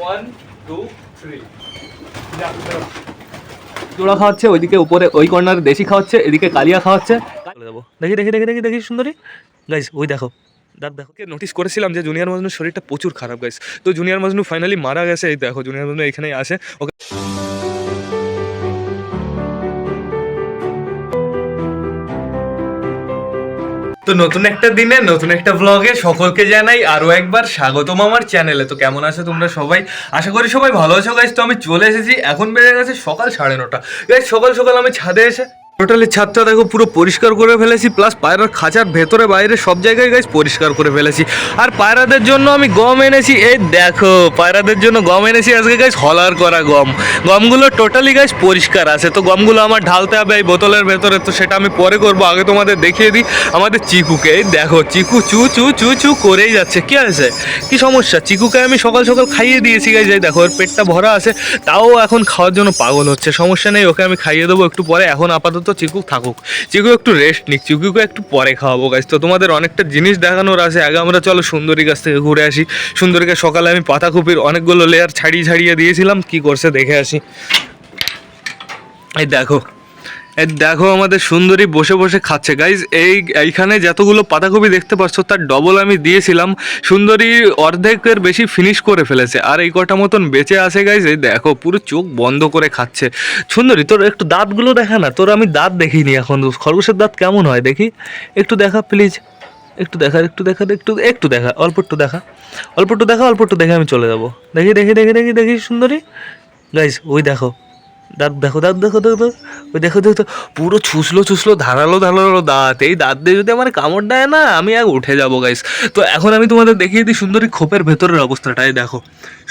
One two three জোড়া খাওয়াচ্ছে ওইদিকে উপরে ওই কর্নার দেশি খাওয়াচ্ছে এদিকে কালিয়া খাওয়াচ্ছে। দেখি দেখি দেখি দেখি দেখি সুন্দরী। গাইস ওই দেখো। দাঁত দেখো। নোটিস করেছিলাম যে জুনিয়র মাজনুর শরীরটা প্রচুর খারাপ গাইস তো জুনিয়র মাজনু ফাইনালি মারা গেছে এই দেখো জুনিয়র মাজনু এখানেই আসে ওকে তো নতুন একটা দিনে, নতুন একটা ব্লগে সকলকে জানাই আরও একবার স্বাগতম আমার চ্যানেলে তো কেমন আছো তোমরা সবাই? আশা করি সবাই ভালো আছো। গাইজ তো আমি চলে এসেছি। এখন বেড়ে গেছে সকাল সাড়ে নটা। গাইজ সকাল সকাল আমি ছাদে এসে টোটালি ছাদটা দেখো পুরো পরিষ্কার করে ফেলেছি প্লাস পায়রার খাঁচার ভেতরে বাইরে সব জায়গায় গাছ পরিষ্কার করে ফেলেছি। আর পায়রাদের জন্য আমি গম এনেছি, এই দেখো, পায়রাদের জন্য গম এনেছি, আজকে গাইজ হলার করা গম। গমগুলো টোটালি গাছ পরিষ্কার আছে, তো গমগুলো আমার ঢালতে হবে এই বোতলের ভেতরে, তো সেটা আমি পরে করব, আগে তোমাদের দেখিয়ে দিই আমাদের চিকুকে। এই দেখো, চিকু চু চু চু চু করেই যাচ্ছে, কি আছে কি সমস্যা? চিকুকে আমি সকাল সকাল খাইয়ে দিয়েছি গাইজ এই দেখো, ওর পেটটা ভরা আছে, তাও এখন খাওয়ার জন্য পাগল হচ্ছে, সমস্যা নেই, ওকে আমি খাইয়ে দেবো একটু পরে, এখন আপাতত চিকু থাকুক। চিকু একটু রেস্ট নিক চিকুকে একটু পরে খাওয়াবো গাছ তো তোমাদের অনেকটা জিনিস দেখানোর আছে। আগে আমরা চলো সুন্দরী গাছ থেকে ঘুরে আসি। সুন্দরীকে সকালে আমি পাতাকপির অনেকগুলো লেয়ার ছাড়িয়ে ছাড়িয়ে দিয়েছিলাম। কি করছে দেখে আসি। এই দেখো দেখো আমাদের সুন্দরী বসে বসে খাচ্ছে। গাইজ এই, এইখানে যতগুলো পাতাকপি দেখতে পাচ্ছ, তার ডবল আমি দিয়েছিলাম। সুন্দরী অর্ধেকের বেশি ফিনিশ করে ফেলেছে। আর এই কটা মতন বেঁচে আছে গাইজ এই দেখো, পুরো চোখ বন্ধ করে খাচ্ছে। সুন্দরী, তোর একটু দাঁতগুলো দেখা না? তোর আমি দাঁত দেখিনি এখন। খরগোশের দাঁত কেমন হয় দেখি? একটু দেখা প্লিজ একটু দেখা একটু দেখা, একটু একটু দেখা, অল্প একটু দেখা। অল্প একটু দেখা, অল্প একটু দেখে আমি চলে যাব। দেখি দেখি দেখি দেখি দেখি, সুন্দরী। গাইজ ওই দেখো। দাঁত দেখো দাঁত দেখো দেখো। ওই দেখো দেখো পুরো ছুসলো ছুসলো, ধারালো ধারালো দাঁত। এই দাঁত দিয়ে যদি আমার কামড় দেয় না, আমি আর উঠে যাব গাইস তো এখন আমি তোমাদের দেখিয়ে দিই সুন্দরী খোপের ভেতরের অবস্থাটাই, দেখো।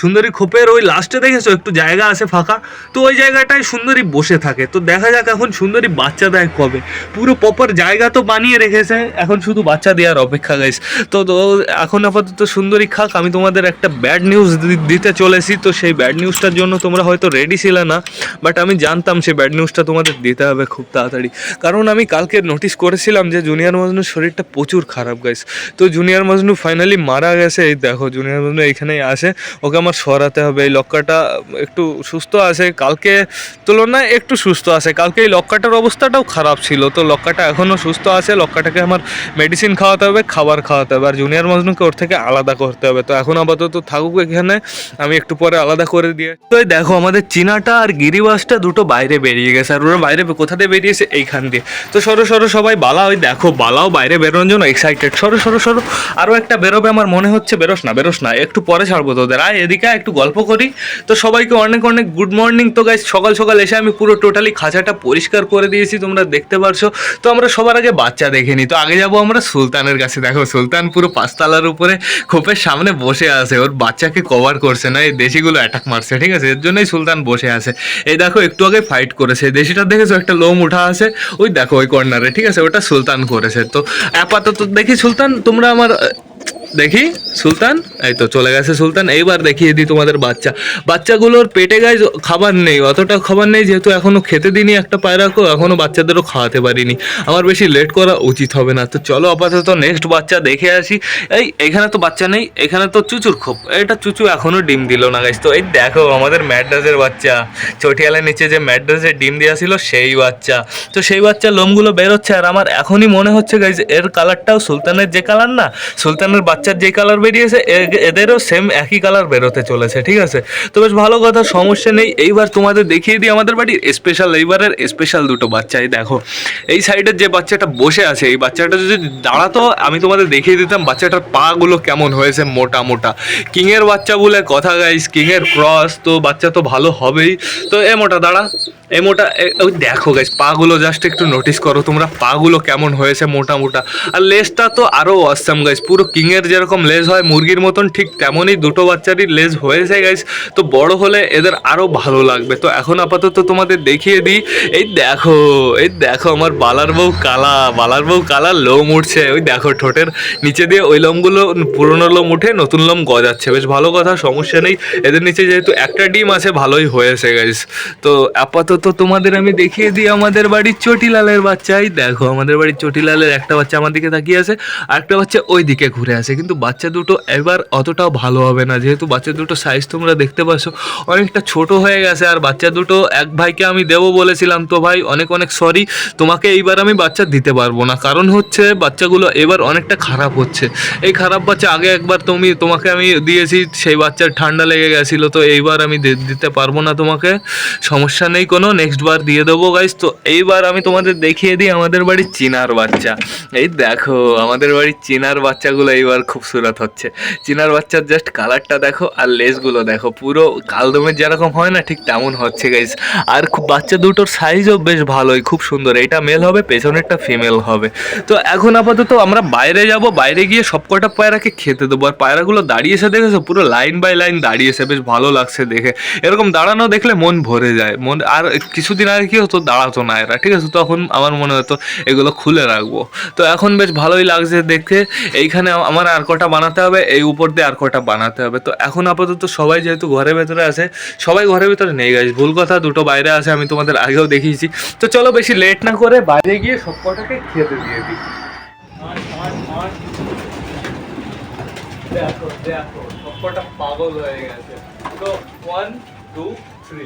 সুন্দরী খোপের ওই লাস্টে দেখেছ? একটু জায়গা আছে ফাঁকা। তো ওই জায়গাটায় সুন্দরী বসে থাকে। তো দেখা যাক এখন সুন্দরী বাচ্চা দেয় কবে। পুরো প্রপার জায়গা তো বানিয়ে রেখেছে। এখন শুধু বাচ্চা দেওয়ার অপেক্ষা গাইস তো এখন আপাতত সুন্দরী খাক। আমি তোমাদের একটা ব্যাড নিউজ দিতে চলেছি। তো সেই ব্যাড নিউজটার জন্য তোমরা হয়তো রেডি ছিলে না। বাট আমি জানতাম সেই ব্যাড নিউজটা তোমাদের দিতে হবে খুব তাড়াতাড়ি। কারণ আমি কালকে নোটিস করেছিলাম যে জুনিয়র মজনুর শরীরটা প্রচুর খারাপ গাইস তো জুনিয়র মজনু ফাইনালি মারা গেছে। এই দেখো, জুনিয়র মজনু এইখানেই আসে ওকে আমার সরাতে হবে। এই লক্কাটা একটু সুস্থ আছে। কালকে তুলনায় একটু সুস্থ আছে। কালকে এই লক্কাটার অবস্থাটাও খারাপ ছিল। তো লক্কাটা এখনও সুস্থ আছে। লক্কাটাকে আমার মেডিসিন খাওয়াতে হবে, খাবার খাওয়াতে হবে। আর জুনিয়র মজনুকে ওর থেকে আলাদা করতে হবে। তো এখন আপাতত থাকুক এখানে। আমি একটু পরে আলাদা করে দিয়ে তো দেখো, আমাদের চীনাটা আর গিরিবাসটা দুটো বাইরে বেরিয়ে গেছে আর ওরা বাইরে কোথা দিয়ে বেরিয়েছে? এইখান দিয়ে। তো সরো সরো সবাই, বালা, ওই দেখো, বালাও বাইরে বেরোনোর জন্য এক্সাইটেড সরো সরো সরো। আরও একটা বেরোবে আমার মনে হচ্ছে। বেরোস না বেরোস না। একটু পরে ছাড়বো তোদের। আয় এদিকে একটু গল্প করি। তো সবাইকে অনেক অনেক গুড মর্নিং তো গাইজ সকাল সকাল এসে আমি পুরো টোটালি খাঁচাটা পরিষ্কার করে দিয়েছি, তোমরা দেখতে পারছ। তো আমরা সবার আগে বাচ্চা দেখে নিই। তো আগে যাব আমরা সুলতানের কাছে। দেখো, সুলতান পুরো পাঁচতলার উপরে খোপের সামনে বসে আছে। ওর বাচ্চাকে কভার করছে না, এই দেশিগুলো অ্যাটাক মারছে। ঠিক আছে? এর জন্যই সুলতান বসে আছে। এই দেখো একটু আগে ফাইট করেছে। দেশিটা দেখেছ? একটা লোম উঠা আছে। ওই দেখো, ওই কর্নারে ঠিক আছে? ওটা সুলতান করেছে। তো আপাতত দেখি, সুলতান, তোমরা আমার দেখি, সুলতান? এই তো চলে গেছে সুলতান, এইবার দেখিয়ে দিই তোমাদের বাচ্চা। বাচ্চাগুলোর পেটে গায়ে খাবার নেই, অতটা খাবার নেই যেহেতু এখনও খেতে দিইনি একটা পায়রাকেও এখনও বাচ্চাদেরও খাওয়াতে পারিনি। আমার বেশি লেট করা উচিত হবে না। তো চলো আপাতত নেক্সট বাচ্চা দেখে আসি। এই, এখানে তো বাচ্চা নেই, এখানে তো চুচুর খোপ। এটা চুচু এখনও ডিম দিল না গাইস তো এই দেখো আমাদের ম্যাড্রাসের বাচ্চা। চটিয়ালের নিচে যে ম্যাড্রাসের ডিম দেওয়া ছিল সেই বাচ্চা। তো সেই বাচ্চা লোমগুলো বেরোচ্ছে আর আমার এখনই মনে হচ্ছে গাইজ এর কালারটাও সুলতানের যে কালার না, সুলতানের বাচ্চার যে কালার বেরিয়েছে এদেরও সেম একই কালার বেরোতে চলেছে, ঠিক আছে? তো বেশ ভালো কথা, সমস্যা নেই। এইবার তোমাদের দেখিয়ে দিই আমাদের বাড়ির স্পেশাল এইবারের স্পেশাল দুটো বাচ্চা। এই দেখো, এই সাইডের যে বাচ্চাটা বসে আছে, এই বাচ্চাটা যদি দাঁড়াতো, আমি তোমাদের দেখিয়ে দিতাম বাচ্চাটার পাগুলো কেমন হয়েছে মোটা মোটা। কিংয়ের বাচ্চা বলে কথা গাইস কিংয়ের ক্রস তো বাচ্চা তো ভালো হবেই। তো এ মোটা, দাঁড়া। এ মোটা ওই দেখো গাইস পাগুলো জাস্ট একটু নোটিস করো তোমরা, পাগুলো কেমন হয়েছে মোটা মোটা। আর লেজটা তো আরও অসাম গাইস পুরো কিংয়ের যেরকম লেজ হয় মুরগির মতন, ঠিক তেমনই দুটো বাচ্চারই লেজ হয়েছে গাইস তো বড় হলে এদের আরও ভালো লাগবে। তো এখন আপাতত তোমাদের দেখিয়ে দিই। এই দেখো এই দেখো আমার বালার বউ কালা, বালার বউ কালা লোম উঠছে। ওই দেখো ঠোঁটের নিচে দিয়ে ওই লোমগুলো পুরনো লোম উঠে নতুন লোম গজাচ্ছে। বেশ ভালো কথা, সমস্যা নেই। এদের নিচে যেহেতু একটা ডিম আছে, ভালোই হয়েছে গাইস তো আপাতত তোমাদের আমি দেখিয়ে দিই আমাদের বাড়ির চটিলালের বাচ্চাই দেখো আমাদের বাড়ির চটিলালের একটা বাচ্চা আমার দিকে তাকিয়ে আছে, আর একটা বাচ্চা ওই দিকে ঘুরে আছে। কিন্তু বাচ্চা দুটো এবার অতটাও ভালো হবে না। যেহেতু বাচ্চা দুটো সাইজ তোমরা দেখতে পাচ্ছ অনেকটা ছোট হয়ে গেছে আর বাচ্চা দুটো এক ভাইকে আমি দেবো বলেছিলাম। তো ভাই, অনেক অনেক সরি তোমাকে এইবার আমি বাচ্চা দিতে পারব না। কারণ হচ্ছে বাচ্চাগুলো এবার অনেকটা খারাপ হচ্ছে। এই খারাপ বাচ্চা আগে একবার তুমি, তোমাকে আমি দিয়েছি, সেই বাচ্চার ঠান্ডা লেগে গেছিল, তো এইবার আমি দিতে পারব না তোমাকে। সমস্যা নেই কোনো নেক্সট বার দিয়ে দেবো গাইজ তো এইবার আমি তোমাদের দেখিয়ে দিই আমাদের বাড়ির চিনার বাচ্চা। এই দেখো, আমাদের বাড়ির চিনার বাচ্চাগুলো এইবার খুবসুরত হচ্ছে। চিনার বাচ্চার জাস্ট কালারটা দেখো আর লেসগুলো দেখো। পুরো কালদমের যেরকম হয় না, ঠিক তেমন হচ্ছে গাইজ আর খুব বাচ্চা দুটোর সাইজও বেশ ভালোই, খুব সুন্দর। এটা মেল হবে, পেছনেরটা ফিমেল হবে। তো এখন আপাতত আমরা বাইরে যাব, বাইরে গিয়ে সবকটা পায়রাকে খেতে দেবো। আর পায়রাগুলো দাঁড়িয়েছে দেখেছ? পুরো লাইন বাই লাইন দাঁড়িয়েছে, বেশ ভালো লাগছে দেখে। এরকম দাঁড়ানো দেখলে মন ভরে যায়। মন, আর কিছুদিন আগে কি হতো? দাঁড়াতো না এরা, ঠিক আছে? তখন আমার মনে হতো, এগুলো খুলে রাখব। তো এখন বেশ ভালোই লাগছে দেখে এইখানে আমার আর কটা বানাতে হবে, এই উপর দিয়ে আর কটা বানাতে হবে। তো এখন আপাতত সবাই যেহেতু ঘরের ভেতরে আছে, সবাই ঘরের ভেতরে নেই গাইজ ভুল কথা, দুটো বাইরে আছে, আমি তোমাদের আগেও দেখিয়েছি। তো চলো বেশি লেট না করে বাইরে গিয়ে সব কটাকে খেতে দিয়ে দিই। দেখো দেখো পাগল হয়ে গেছে। তো ওয়ান টু থ্রি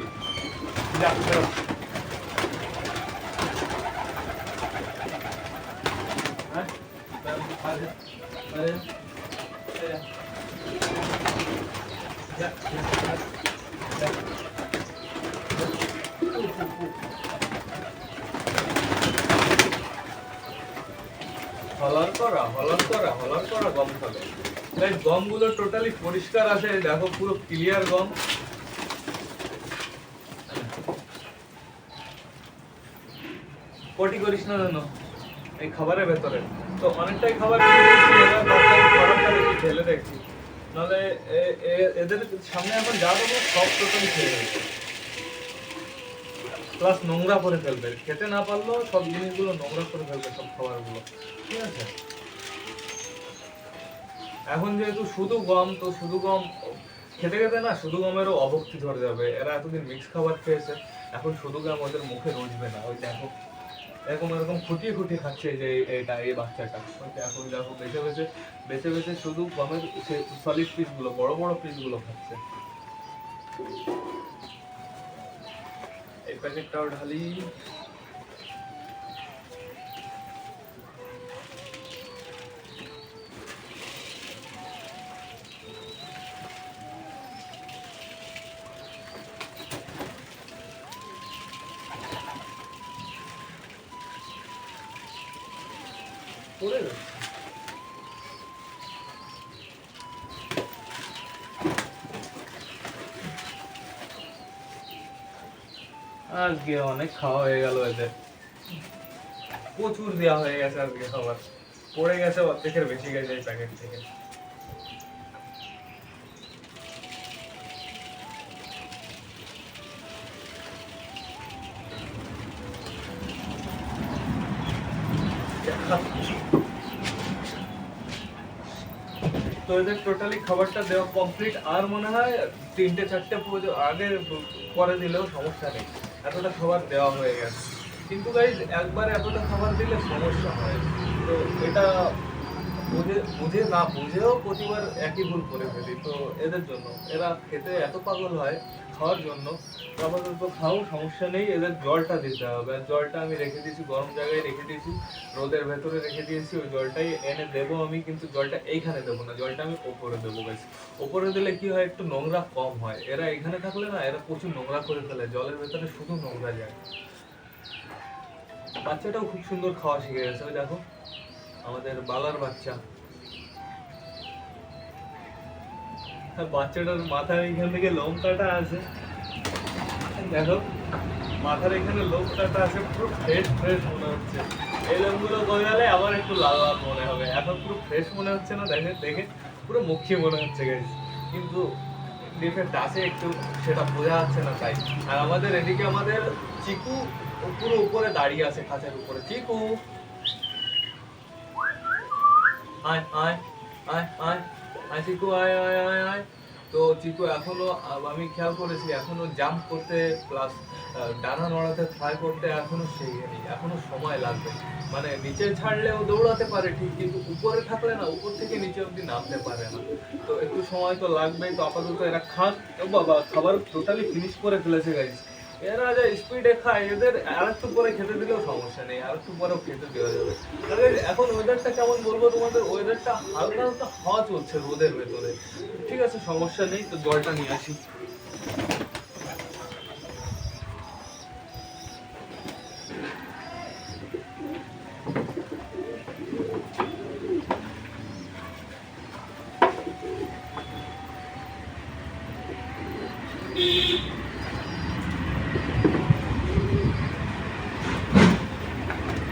হলন করা হলন করা হলন করা গম খাবে তাই গমগুলো টোটালি পরিষ্কার আছে দেখো পুরো ক্লিয়ার গম। পটি করিস না জানো? এই খাবারের ভেতরে। তো অনেকটাই খাবার দেখছি নাহলে এদের সামনে এখন যা দেবো সব খেয়ে প্লাস নোংরা করে ফেলবে। খেতে না পারলেও সব জিনিসগুলো নোংরা করে ফেলবে, সব খাবারগুলো। ঠিক আছে? এখন যেহেতু শুধু গম, তো শুধু গম খেতে খেতে না, শুধু গমেরও অভক্তি ধরে যাবে। এরা এতদিন মিক্স খাবার খেয়েছে, এখন শুধু গম ওদের মুখে রুজবে না। ওই দেখো। এরকম এরকম খুঁটিয়ে খুঁটিয়ে খাচ্ছে যে এটা এই বাচ্চাটা। এখন দেখো, বেছে বেছে বেছে বেছে শুধু গমের সলিড পিসগুলো বড় বড় পিসগুলো খাচ্ছে। এই প্যাকেটটাও ঢালি। পড়ে যাচ্ছে আজকে অনেক খাওয়া হয়ে গেল এদের প্রচুর দেওয়া হয়ে গেছে আজকে খাবার। পড়ে গেছে অর্ধেকের বেশি গেছে এই প্যাকেট থেকে। তো এদের টোটালি খাবারটা দেওয়া কমপ্লিট। আর মনে হয় তিনটে, চারটে পুজো আগে করে দিলেও সমস্যা নেই। এতটা খাবার দেওয়া হয়ে গেছে। কিন্তু গাইজ একবার এতটা খাবার দিলে সমস্যা হয়। তো এটা বুঝে বুঝে না বুঝেও প্রতিবার একই ভুল করে ফেলি। তো এদের জন্য, এরা খেতে এত পাগল হয় খাওয়ার জন্য। আপাতত খাও, সমস্যা নেই। এদের জলটা দিতে হবে। আর জলটা আমি রেখে দিয়েছি, গরম জায়গায় রেখে দিয়েছি। রোদের ভেতরে রেখে দিয়েছি, ওই জলটাই এনে দেবো আমি, কিন্তু জলটা এইখানে দেবো না। জলটা আমি ওপরে দেবো গাইস ওপরে দিলে কি হয়, একটু নোংরা কম হয়। এরা এখানে থাকলে না, এরা প্রচুর নোংরা করে ফেলে। জলের ভেতরে শুধু নোংরা যায়। বাচ্চাটাও খুব সুন্দর খাওয়া শিখে গেছে। দেখো, আমাদের বালার বাচ্চা। বাচ্চাটার মাথার এখান থেকে লোম কাটা আছে দেখো, মাথার এখানে লোম কাটা আছে পুরো ফ্রেশ ফ্রেশ মনে হচ্ছে। এই লোমগুলো গজালে আবার একটু লাল লাল মনে হবে। এখন পুরো ফ্রেশ মনে হচ্ছে না, দেখে দেখে পুরো মুখী মনে হচ্ছে গাইস কিন্তু ডিফেক্ট আছে একটু সেটা বোঝা যাচ্ছে না, তাই। আর আমাদের এদিকে আমাদের চিকু পুরো উপরে দাঁড়িয়ে আছে, খাঁচার উপরে। চিকু! আয় আয় আয় আয়। আয় চিকু, আয় আয় আয় আয়। তো চিকু, এখনও আমি খেয়াল করেছি, এখনও জাম্প করতে প্লাস ডানা নড়াতে ট্রাই করতে এখনও শেখেনি এখনও সময় লাগবে। মানে নিচে ছাড়লেও দৌড়াতে পারে ঠিক, কিন্তু উপরে থাকলে না, উপর থেকে নিচে অব্দি নামতে পারে না। তো একটু সময় তো লাগবেই, তো আপাতত এরা ও বাবা, খাবার টোটালি ফিনিশ করে ফেলেছে গাইজ এরা যা স্পিডে খায়, এদের আর একটু পরে খেতে দিলেও সমস্যা নেই আর একটু পরেও খেতে দেওয়া যাবে। এখন ওয়েদারটা কেমন বলব তোমাদের? ওয়েদারটা হালকা হালকা হাওয়া চলছে রোদের ভেতরে। ঠিক আছে, সমস্যা নেই, তো জলটা নিয়ে আসি।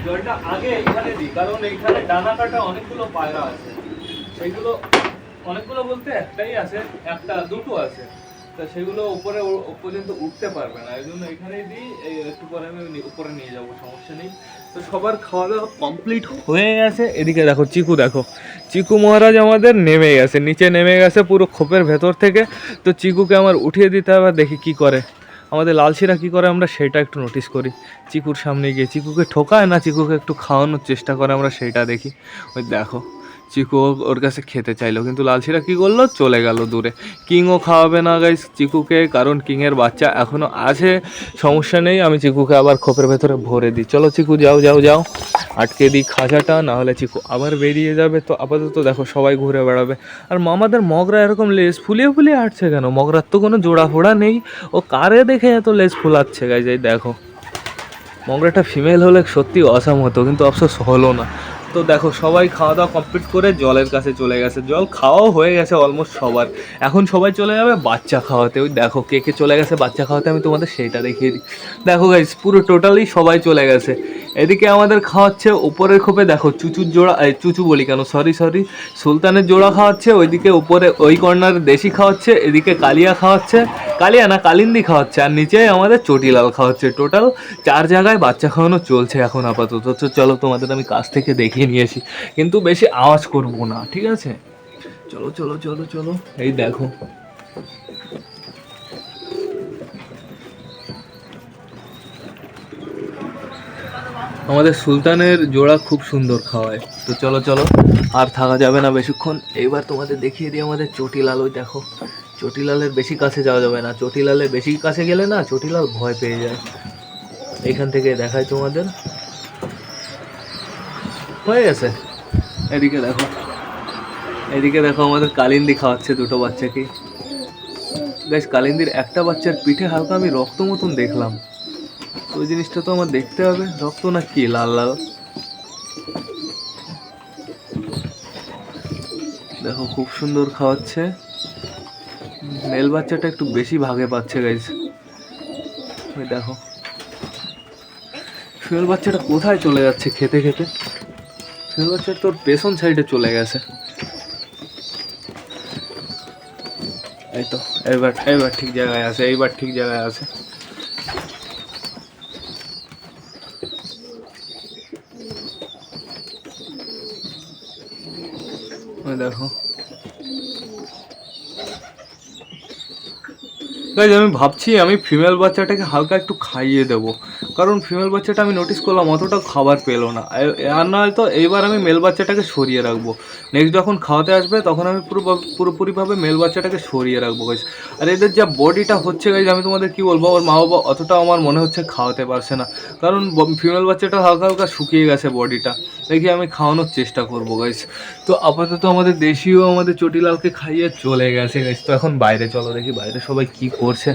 জলটা আগে এখানে দিই, কারণ এইখানে ডানা কাটা অনেকগুলো পায়রা আছে। সেগুলো অনেকগুলো বলতে একটাই আছে, একটা, দুটো আছে। তা সেগুলো উপরে পর্যন্ত উঠতে পারবে না। এই জন্য এখানেই দিই, এই একটু পরে আমি উপরে নিয়ে যাব, সমস্যা নেই। তো সবার খাওয়া দাওয়া কমপ্লিট হয়ে গেছে। এদিকে দেখো, চিকু দেখো। চিকু মহারাজ আমাদের নেমে গেছে। নিচে নেমে গেছে পুরো খোপের ভেতর থেকে। তো চিকুকে আমার উঠিয়ে দিতে হবে, দেখি কি করে। আমাদের লালসিরা কী করে? আমরা সেটা একটু নোটিস করি। চিকুর সামনে গিয়ে, চিকুকে ঠোকায় না? চিকুকে একটু খাওয়ানোর চেষ্টা করে, আমরা সেটা দেখি। ওই দেখো। চিকু ওর কাছে খেতে চাইলো, কিন্তু লালসিরা কি করল? চলে গেল দূরে। কিংও খাওয়াবে না গাইস চিকুকে, কারণ কিংয়ের বাচ্চা এখনও আছে, সমস্যা নেই, আমি চিকুকে আবার খোপের ভেতরে ভরে দিই। চলো চিকু, যাও যাও যাও। আটকে দিই খাঁচাটা না হলে চিকু আবার বেরিয়ে যাবে। তো আপাতত দেখো, সবাই ঘুরে বেড়াবে। আর মামাদের মগরা এরকম লেজ ফুলিয়ে ফুলিয়ে আটছে কেন? মগরার তো কোনো জোড়া ফোড়া নেই। ও কারে দেখে এত লেজ ফুলাচ্ছে গাইজ এই দেখো। মগরাটা ফিমেল হলে সত্যি অসাম হতো, কিন্তু অবশ্য হলো না। তো দেখো, সবাই খাওয়া দাওয়া কমপ্লিট করে জলের কাছে চলে গেছে। জল খাওয়াও হয়ে গেছে অলমোস্ট সবার। এখন সবাই চলে যাবে বাচ্চা খাওয়াতে। ওই দেখো, কে কে চলে গেছে বাচ্চা খাওয়াতে আমি তোমাদের সেইটা দেখিয়ে দিই দেখো গাইজ পুরো টোটালি সবাই চলে গেছে। এদিকে আমাদের খাওয়াচ্ছে উপরের খোপে, দেখো, চুচুর জোড়া চুচু বলি কেন? সরি সরি সুলতানের জোড়া খাওয়াচ্ছে, ওইদিকে উপরে ওই কর্নার দেশি খাওয়াচ্ছে, এদিকে কালিয়া খাওয়াচ্ছে। কালিয়া না, কালিন্দি খাওয়াচ্ছে। আর নিচে আমাদের চটিলাল খাওয়াচ্ছে। টোটাল চার জায়গায় বাচ্চা খাওয়ানো চলছে এখন আপাতত। চলো তোমাদের আমি কাছ থেকে দেখিয়ে নিয়ে আসি কিন্তু বেশি আওয়াজ করব না ঠিক আছে? চলো চলো চলো চলো। এই দেখো। আমাদের সুলতানের জোড়া খুব সুন্দর খাওয়ায়। তো চলো চলো। আর থাকা যাবে না বেশিক্ষণ। এইবার তোমাদের দেখিয়ে দিই আমাদের চটিলাল ওই দেখো। চটিলালের বেশি কাছে যাওয়া যাবে না। চটিলালের বেশি কাছে গেলে না চটিলাল ভয় পেয়ে যায়। এখান থেকে দেখায় তোমাদের। হয়ে গেছে? এদিকে দেখো। এদিকে দেখো আমাদের কালিন্দি খাওয়াচ্ছে দুটো বাচ্চাকে। গাইস কালিন্দির একটা বাচ্চার পিঠে হালকা আমি রক্ত মতন দেখলাম। ওই জিনিসটা তো আমার দেখতে হবে। রক্ত না কি, লাল লাল? দেখো, খুব সুন্দর খাওয়াচ্ছে। মেল বাচ্চাটা একটু বেশি ভাগে পাচ্ছে গাইস ওই দেখো। ফিমেল বাচ্চাটা কোথায় চলে যাচ্ছে খেতে খেতে? বাচ্চাটা তোর পেছন সাইডে চলে গেছে। এই তো এবার এবার ঠিক জায়গায় আছে, এইবার ঠিক জায়গায় আছে। দেখো। গাইজ, আমি ভাবছি আমি ফিমেল বাচ্চাটাকে হালকা একটু খাইয়ে দেবো। কারণ ফিমেল বাচ্চাটা আমি নোটিস করলাম, অতটা খাবার পেল না। আর না হয়তো এইবার আমি মেল বাচ্চাটাকে সরিয়ে রাখব। নেক্সট যখন খাওয়াতে আসবে, তখন আমি পুরো পুরোপুরিভাবে মেল বাচ্চাটাকে সরিয়ে রাখব গাইজ আর এদের যা বডিটা হচ্ছে গাইজ আমি তোমাদের কি বলব? ওর মা বাবা অতটা আমার মনে হচ্ছে খাওয়াতে পারছে না। কারণ ফিমেল বাচ্চাটা হালকা হালকা শুকিয়ে গেছে বডিটা দেখি আমি খাওয়ানোর চেষ্টা করব গাইজ তো আপাতত আমাদের দেশীয়, আমাদের চটিলালকে খাইয়ে চলে গেছে গাইজ তো এখন বাইরে চলো দেখি, বাইরে সবাই কি করছে।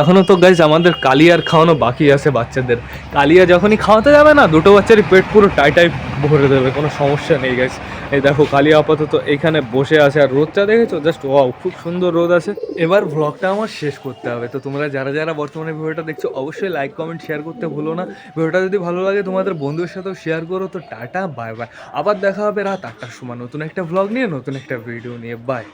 এখনও তো গাইজ আমাদের কালিয়ার খাওয়ানো বাকি আছে বাচ্চাদের। কালিয়া যখনই খাওয়াতে যাবে না, দুটো বাচ্চারই পেট পুরো টাই টাই ভরে দেবে, কোনো সমস্যা নেই গাইজ এই দেখো, কালিয়া আপাতত এখানে বসে আছে, আর রোদটা দেখেছ? জাস্ট ওয়াও খুব সুন্দর রোদ আছে। এবার ভ্লগটা আমার শেষ করতে হবে। তো তোমরা যারা যারা বর্তমানে ভিডিওটা দেখছ, অবশ্যই লাইক কমেন্ট শেয়ার করতে ভুলো না। ভিডিওটা যদি ভালো লাগে, তোমাদের বন্ধুদের সাথেও শেয়ার করো। তো টাটা বাই বাই আবার দেখা হবে রাত আটটার সময় নতুন একটা ভ্লগ নিয়ে, নতুন একটা ভিডিও নিয়ে। বাই